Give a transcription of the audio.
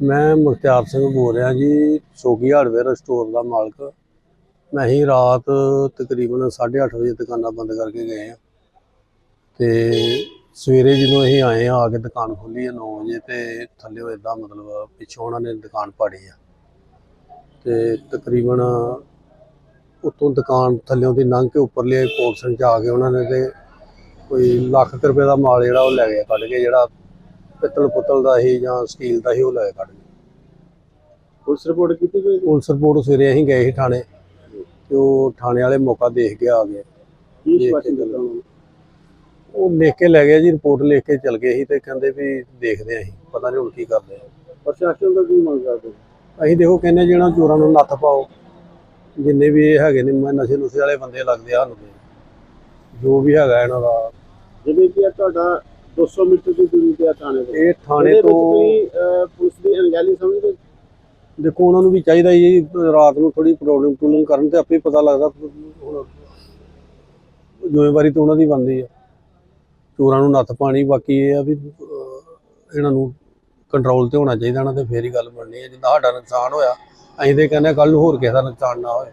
ਮੈਂ ਮੁਖਤਿਆਰ ਸਿੰਘ ਬੋਲ ਰਿਹਾ ਜੀ, ਸੋਗੀ ਹਾਰਡਵੇਅਰ ਸਟੋਰ ਦਾ ਮਾਲਕ। ਮੈਂ ਹੀ ਰਾਤ ਤਕਰੀਬਨ 8:30 ਵਜੇ ਦੁਕਾਨਾਂ ਬੰਦ ਕਰਕੇ ਗਏ ਆ ਤੇ ਸਵੇਰੇ ਜਦੋਂ ਅਸੀਂ ਆਏ ਆ ਆ ਕੇ ਦੁਕਾਨ ਖੋਲੀ ਹੈ 9 ਵਜੇ ਤੇ ਥੱਲੇ ਇਦਾਂ ਮਤਲਬ ਪਿੱਛੋਂ ਉਹਨਾਂ ਨੇ ਦੁਕਾਨ ਪਾੜੀ ਆ। ਤੇ ਤਕਰੀਬਨ ਉੱਤੋਂ ਦੁਕਾਨ ਥੱਲਿਓਂ ਦੀ ਲੰਘ ਕੇ ਉੱਪਰਲੇ ਪੋਰਸ਼ਨ 'ਚ ਆ ਕੇ ਉਹਨਾਂ ਨੇ ਤੇ ਕੋਈ ਲੱਖ ਰੁਪਏ ਦਾ ਮਾਲ ਜਿਹੜਾ ਉਹ ਲੈ ਗਿਆ, ਕੱਢ ਕੇ ਜਿਹੜਾ ਪਿੱਤਲ ਪੁੱਤਲ ਦਾ ਸੀ ਜਾਂ ਸਟੀਲ ਦਾ ਸੀ ਉਹ ਲੈ ਕੇ ਕੱਢ ਗਏ ਪੁਲਿਸ ਰਿਪੋਰਟ ਕੀਤੀ ਕੋਈ ਪੁਲਿਸ ਰਿਪੋਰਟ ਸਵੇਰੇ ਅਸੀਂ ਗਏ ਸੀ ਥਾਣੇ ਤੇ ਉਹ ਥਾਣੇ ਵਾਲੇ ਮੌਕਾ ਦੇਖ ਕੇ ਆ ਗਏ। ਕੀ ਦੇਖ ਸਵਾਸ਼ਨ ਕੇ ਦਿੱਤਾ ਉਹਨਾਂ ਨੂੰ? ਉਹ ਲਿਖ ਕੇ ਲੈ ਗਏ ਜੀ ਰਿਪੋਰਟ ਲਿਖ ਕੇ ਚਲ ਗਏ ਸੀ ਤੇ ਕਹਿੰਦੇ ਵੀ ਦੇਖਦੇ ਆਂ ਅਸੀਂ ਪਤਾ ਨਹੀਂ ਹੁਣ ਕੀ ਕਰਦੇ ਆ। ਪ੍ਰਸ਼ਾਸਨ ਦਾ ਕੀ ਮੰਗ ਕਰਦੇ ਹੋ? ਅਸੀਂ ਦੇਖੋ ਕਹਿੰਦੇ ਜਿਹੜਾ ਚੋਰਾਂ ਨੂੰ ਨੱਥ ਪਾਓ ਜਿੰਨੇ ਵੀ ਇਹ ਹੈਗੇ ਨੇ ਮੈਂ ਨਸ਼ੇ ਨੁਸ਼ੇ ਵਾਲੇ ਬੰਦੇ ਲੱਗਦੇ ਆ ਸਾਨੂੰ ਤੇ। ਜੋ ਵੀ ਹੈਗਾ ਇਹਨਾਂ ਦਾ। ਜਿਵੇਂ ਕਿ ਇਹ ਤੁਹਾਡਾ 200 ਮੀਟਰ ਦੀ ਦੂਰੀ ਤੇ ਆ ਥਾਣੇ ਤੋਂ ਇਹ ਥਾਣੇ ਤੋਂ ਪੁਲਿਸ ਦੀ ਅਣਗਹਿਲੀ ਸਮਝਦੇ? ਦੇਖੋ ਉਹਨਾਂ ਨੂੰ ਵੀ ਚਾਹੀਦਾ ਜੀ ਰਾਤ ਨੂੰ ਥੋੜੀ ਪ੍ਰੋਬਲਮ ਪ੍ਰੋਬਲਮ ਕਰਨ ਤੇ ਆਪੇ ਪਤਾ ਲੱਗਦਾ ਹੁਣ ਜ਼ਿੰਮੇਵਾਰੀ ਤਾਂ ਉਹਨਾਂ ਦੀ ਬਣਦੀ ਆ। ਚੋਰਾਂ ਨੂੰ ਨੱਥ ਪਾਣੀ ਬਾਕੀ ਇਹ ਆ ਵੀ ਇਹਨਾਂ ਨੂੰ ਕੰਟਰੋਲ ਤੇ ਹੋਣਾ ਚਾਹੀਦਾ ਨਾ ਤੇ ਫੇਰ ਹੀ ਗੱਲ ਬਣਨੀ ਹੈ ਜਿੱਦਾਂ ਸਾਡਾ ਨੁਕਸਾਨ ਹੋਇਆ ਅਸੀਂ ਤੇ ਕਹਿੰਦੇ ਕੱਲ ਨੂੰ ਹੋਰ ਕਿਸੇ ਦਾ ਨੁਕਸਾਨ ਨਾ ਹੋਏ।